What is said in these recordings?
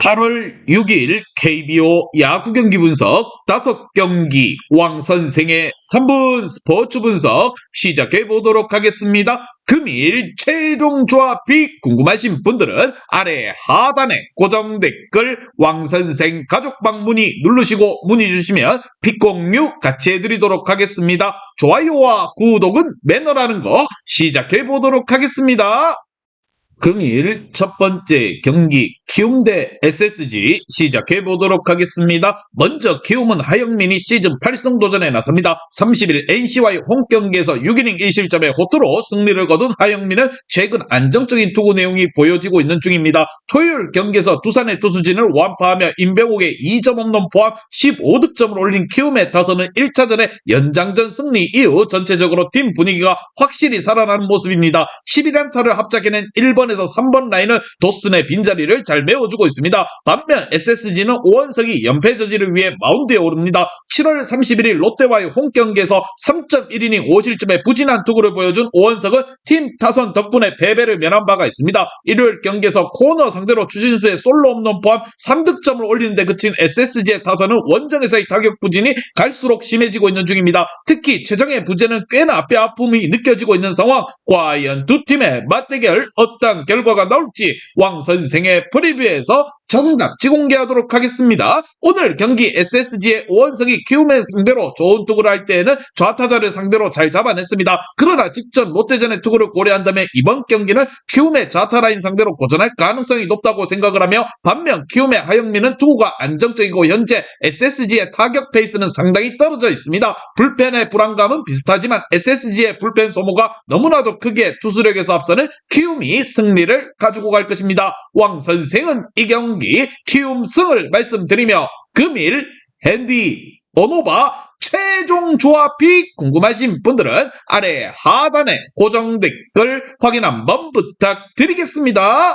8월 6일 KBO 야구 경기 분석 5경기 왕 선생의 3분 스포츠 분석 시작해 보도록 하겠습니다. 금일 최종 조합이 궁금하신 분들은 아래 하단에 고정 댓글 왕 선생 가족 방 문의 누르시고 문의 주시면 픽공유 같이 해드리도록 하겠습니다. 좋아요와 구독은 매너라는 거 시작해 보도록 하겠습니다. 금일 첫 번째 경기 키움 대 SSG 시작해 보도록 하겠습니다. 먼저 키움은 하영민이 시즌 8승 도전에 나섭니다. 30일 NC와의 홈 경기에서 6이닝 1실점의 호투로 승리를 거둔 하영민은 최근 안정적인 투구 내용이 보여지고 있는 중입니다. 토요일 경기에서 두산의 투수진을 완파하며 임병욱의 2점 홈런 포함 15득점을 올린 키움의 타선은 1차전의 연장전 승리 이후 전체적으로 팀 분위기가 확실히 살아나는 모습입니다. 11안타를 합작해낸 1번 1번에서 3번 라인은 도슨의 빈자리를 잘 메워주고 있습니다. 반면 SSG는 오원석이 연패 저지를 위해 마운드에 오릅니다. 7월 31일 롯데와의 홈 경기에서 3.1이닝 5실점의 부진한 투구를 보여준 오원석은 팀 타선 덕분에 패배를 면한 바가 있습니다. 일요일 경기에서 코너 상대로 추신수의 솔로 홈런 포함 3득점을 올리는데 그친 SSG의 타선은 원정에서의 타격 부진이 갈수록 심해지고 있는 중입니다. 특히 최정의 부재는 꽤나 뼈 아픔이 느껴지고 있는 상황. 과연 두 팀의 맞대결 어떤 결과가 나올지 왕 선생의 프리 뷰에서 정답지 공개하도록 하겠습니다. 오늘 경기 SSG의 오원석이 키움의 상대로 좋은 투구를 할 때에는 좌타자를 상대로 잘 잡아냈습니다. 그러나 직전 롯데전의 투구를 고려한다면 이번 경기는 키움의 좌타 라인 상대로 고전할 가능성이 높다고 생각을 하며 반면 키움의 하영민은 투구가 안정적이고 현재 SSG의 타격 페이스는 상당히 떨어져 있습니다. 불펜의 불안감은 비슷하지만 SSG의 불펜 소모가 너무나도 크게 투수력에서 앞서는 키움이 승리를 가지고 갈 것입니다. 왕 선생 은 이 경기 키움승을 말씀드리며 금일 핸디 오노바 최종 조합이 궁금하신 분들은 아래 하단에 고정 댓글 확인 한번 부탁드리겠습니다.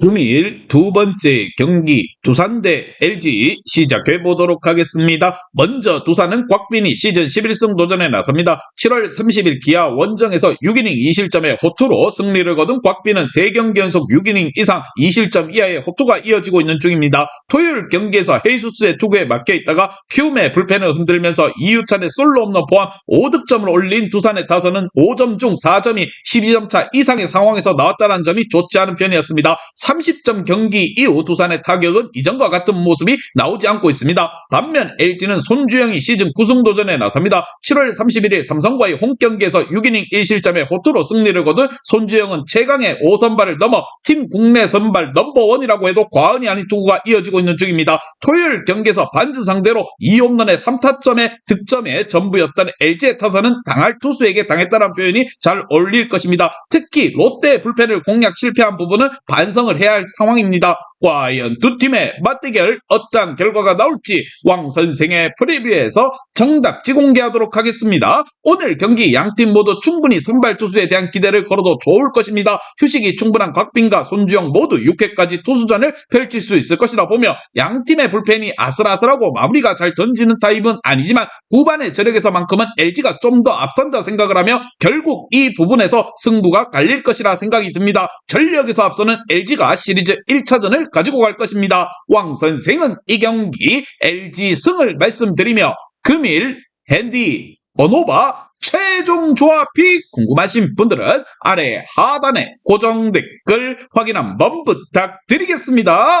금일 두 번째 경기 두산 대 LG 시작해 보도록 하겠습니다. 먼저 두산은 곽빈이 시즌 11승 도전에 나섭니다. 7월 30일 기아 원정에서 6이닝 2실점의 호투로 승리를 거둔 곽빈은 3경기 연속 6이닝 이상 2실점 이하의 호투가 이어지고 있는 중입니다. 토요일 경기에서 헤이수스의 투구에 막혀 있다가 키움의 불펜을 흔들면서 이유찬의 솔로 홈런 포함 5득점을 올린 두산의 타선은 5점 중 4점이 12점 차 이상의 상황에서 나왔다는 점이 좋지 않은 편이었습니다. 30점 경기 이후 두산의 타격은 이전과 같은 모습이 나오지 않고 있습니다. 반면 LG는 손주영이 시즌 9승 도전에 나섭니다. 7월 31일 삼성과의 홈 경기에서 6이닝 1실점의 호투로 승리를 거둔 손주영은 최강의 5선발을 넘어 팀 국내 선발 넘버원이라고 해도 과언이 아닌 투구가 이어지고 있는 중입니다. 토요일 경기에서 반즈 상대로 2홈런의 3타점의 득점에 전부였던 LG의 타선은 당할 투수에게 당했다는 표현이 잘 어울릴 것입니다. 특히 롯데 불펜을 공략 실패한 부분은 반성을 해야 할 상황입니다. 과연 두 팀의 맞대결 어떠한 결과가 나올지 왕 선생의 프리뷰에서 정답지 공개하도록 하겠습니다. 오늘 경기 양팀 모두 충분히 선발 투수에 대한 기대를 걸어도 좋을 것입니다. 휴식이 충분한 곽빈과 손주영 모두 6회까지 투수전을 펼칠 수 있을 것이라 보며 양팀의 불펜이 아슬아슬하고 마무리가 잘 던지는 타입은 아니지만 후반의 저력에서만큼은 LG가 좀 더 앞선다 생각을 하며 결국 이 부분에서 승부가 갈릴 것이라 생각이 듭니다. 전력에서 앞서는 LG가 시리즈 1차전을 가지고 갈 것입니다. 왕 선생은 이 경기 LG 승을 말씀드리며 금일 핸디 어노바 최종 조합이 궁금하신 분들은 아래 하단에 고정 댓글 확인 한번 부탁드리겠습니다.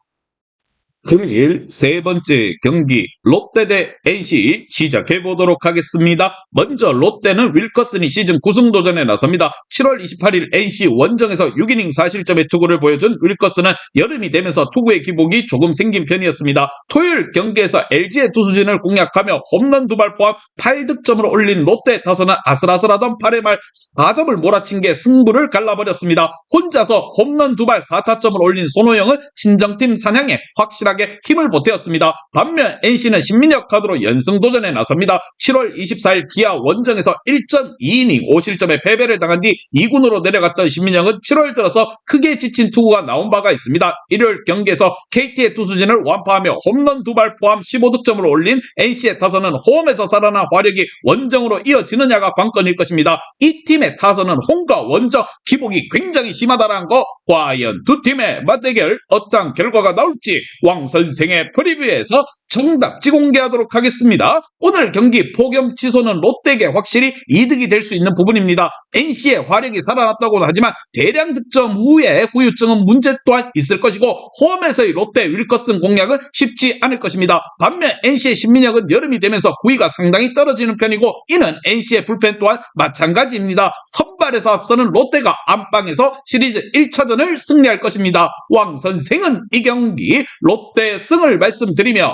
금일 세 번째 경기 롯데 대 NC 시작해 보도록 하겠습니다. 먼저 롯데는 윌커슨이 시즌 9승 도전에 나섭니다. 7월 28일 NC 원정에서 6이닝 4실점의 투구를 보여준 윌커슨은 여름이 되면서 투구의 기복이 조금 생긴 편이었습니다. 토요일 경기에서 LG의 투수진을 공략하며 홈런 두 발 포함 8득점을 올린 롯데 타선은 아슬아슬하던 8회 말 4점을 몰아친 게 승부를 갈라버렸습니다. 혼자서 홈런 두 발 4타점을 올린 손호영은 친정팀 사냥에 확실 하게 힘을 보태었습니다. 반면 NC는 신민혁 카드로 연승 도전에 나섭니다. 7월 24일 기아 원정에서 1.2이닝 5실점의 패배를 당한 뒤 2군으로 내려갔던 신민혁은 7월 들어서 크게 지친 투구가 나온 바가 있습니다. 일요일 경기에서 KT의 투수진을 완파하며 홈런 두 발 포함 15득점을 올린 NC의 타선은 홈에서 살아난 화력이 원정으로 이어지느냐가 관건일 것입니다. 이 팀의 타선은 홈과 원정 기복이 굉장히 심하다는 거 과연 두 팀의 맞대결 어떤 결과가 나올지 왕 선생의 프리뷰에서 정답지 공개하도록 하겠습니다. 오늘 경기 폭염 취소는 롯데에게 확실히 이득이 될 수 있는 부분입니다. NC의 화력이 살아났다고는 하지만 대량 득점 후에 후유증은 문제 또한 있을 것이고 홈에서의 롯데 윌커슨 공략은 쉽지 않을 것입니다. 반면 NC의 신민혁은 여름이 되면서 구위가 상당히 떨어지는 편이고 이는 NC의 불펜 또한 마찬가지입니다. 선발에서 앞서는 롯데가 안방에서 시리즈 1차전을 승리할 것입니다. 왕 선생은 이 경기 롯데 승을 말씀드리며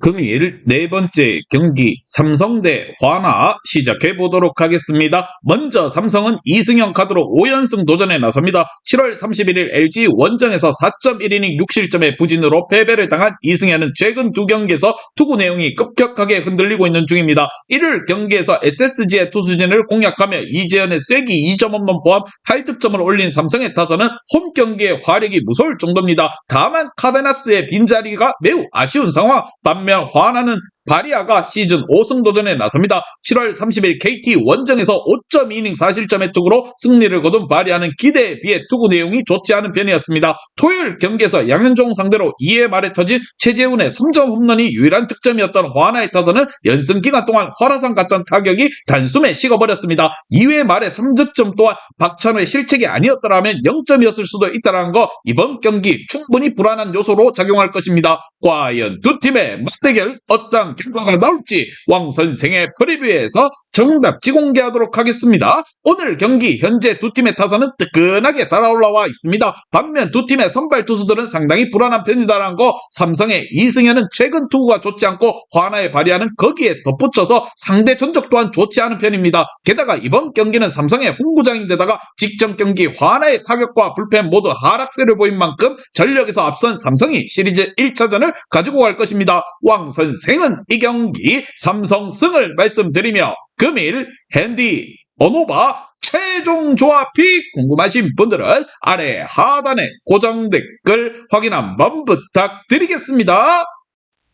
금일 네 번째 경기 삼성 대 화나 시작해 보도록 하겠습니다. 먼저 삼성은 이승현 카드로 5연승 도전에 나섭니다. 7월 31일 LG 원정에서 4.1이닝 6실점의 부진으로 패배를 당한 이승현은 최근 두 경기에서 투구 내용이 급격하게 흔들리고 있는 중입니다. 1일 경기에서 SSG의 투수진을 공략하며 이재현의 쐐기 2점 홈런 포함 8득점을 올린 삼성의 타선은 홈 경기의 화력이 무서울 정도입니다. 다만 카데나스의 빈자리가 매우 아쉬운 상황. 반면 화나는 바리아가 시즌 5승 도전에 나섭니다. 7월 30일 KT 원정에서 5.2이닝 4실점의 투구로 승리를 거둔 바리아는 기대에 비해 투구 내용이 좋지 않은 편이었습니다. 토요일 경기에서 양현종 상대로 2회 말에 터진 최재훈의 3점 홈런이 유일한 득점이었던 화나의 타선은 연승 기간 동안 화라산 같던 타격이 단숨에 식어버렸습니다. 2회 말에 3득점 또한 박찬호의 실책이 아니었더라면 0점이었을 수도 있다는 거 이번 경기 충분히 불안한 요소로 작용할 것입니다. 과연 두 팀의 맞대결 어떤 결과가 나올지 왕 선생의 프리뷰에서 정답지 공개하도록 하겠습니다. 오늘 경기 현재 두 팀의 타선은 뜨끈하게 달아올라와 있습니다. 반면 두 팀의 선발 투수들은 상당히 불안한 편이다라는 거 삼성의 이승현은 최근 투구가 좋지 않고 화나의 발휘하는 거기에 덧붙여서 상대 전적 또한 좋지 않은 편입니다. 게다가 이번 경기는 삼성의 홈구장인데다가 직전 경기 화나의 타격과 불펜 모두 하락세를 보인 만큼 전력에서 앞선 삼성이 시리즈 1차전을 가지고 갈 것입니다. 왕 선생은 이 경기 삼성 승을 말씀드리며 금일 핸디 언오바 최종 조합이 궁금하신 분들은 아래 하단에 고정 댓글 확인 한번 부탁드리겠습니다.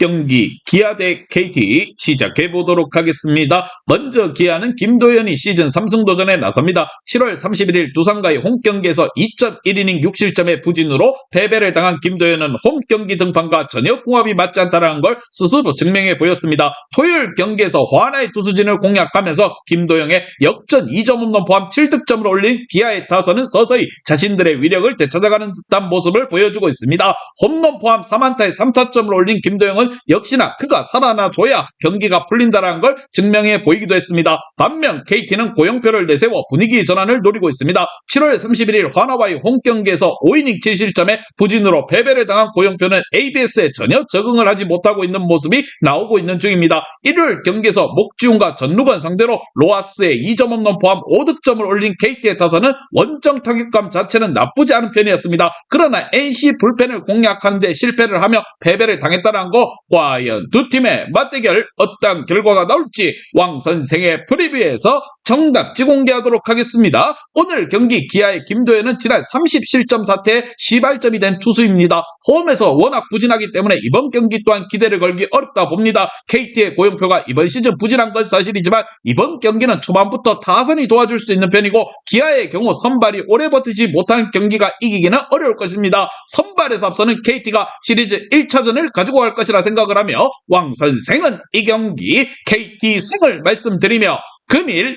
경기 기아 대 KT 시작해 보도록 하겠습니다. 먼저 기아는 김도현이 시즌 3승 도전에 나섭니다. 7월 31일 두산과의 홈 경기에서 2.1이닝 6실점의 부진으로 패배를 당한 김도현은 홈 경기 등판과 전혀 궁합이 맞지 않다는 걸 스스로 증명해 보였습니다. 토요일 경기에서 화나의 투수진을 공략하면서 김도영의 역전 2점 홈런 포함 7득점을 올린 기아의 타선은 서서히 자신들의 위력을 되찾아가는 듯한 모습을 보여주고 있습니다. 홈런 포함 3안타에 3타점을 올린 김도영은 역시나 그가 살아나줘야 경기가 풀린다는 걸 증명해 보이기도 했습니다. 반면 KT는 고영표를 내세워 분위기 전환을 노리고 있습니다. 7월 31일 화나와의 홈 경기에서 5이닝 7실점에 부진으로 패배를 당한 고영표는 ABS에 전혀 적응을 하지 못하고 있는 모습이 나오고 있는 중입니다. 일요일 경기에서 목지훈과 전루건 상대로 로하스의 2점 홈런 포함 5득점을 올린 KT의 타선은 원정 타격감 자체는 나쁘지 않은 편이었습니다. 그러나 NC 불펜을 공략하는데 실패를 하며 패배를 당했다는 거 과연 두 팀의 맞대결 어떤 결과가 나올지 왕 선생의 프리뷰에서 정답지 공개하도록 하겠습니다. 오늘 경기 기아의 김도현은 지난 30실점 사태에 시발점이 된 투수입니다. 홈에서 워낙 부진하기 때문에 이번 경기 또한 기대를 걸기 어렵다 봅니다. KT의 고영표가 이번 시즌 부진한 건 사실이지만 이번 경기는 초반부터 타선이 도와줄 수 있는 편이고 기아의 경우 선발이 오래 버티지 못하는 경기가 이기기는 어려울 것입니다. 선발에서 앞서는 KT가 시리즈 1차전을 가지고 갈 것이라 생각을 하며 왕 선생은 이 경기 KT 승을 말씀드리며 금일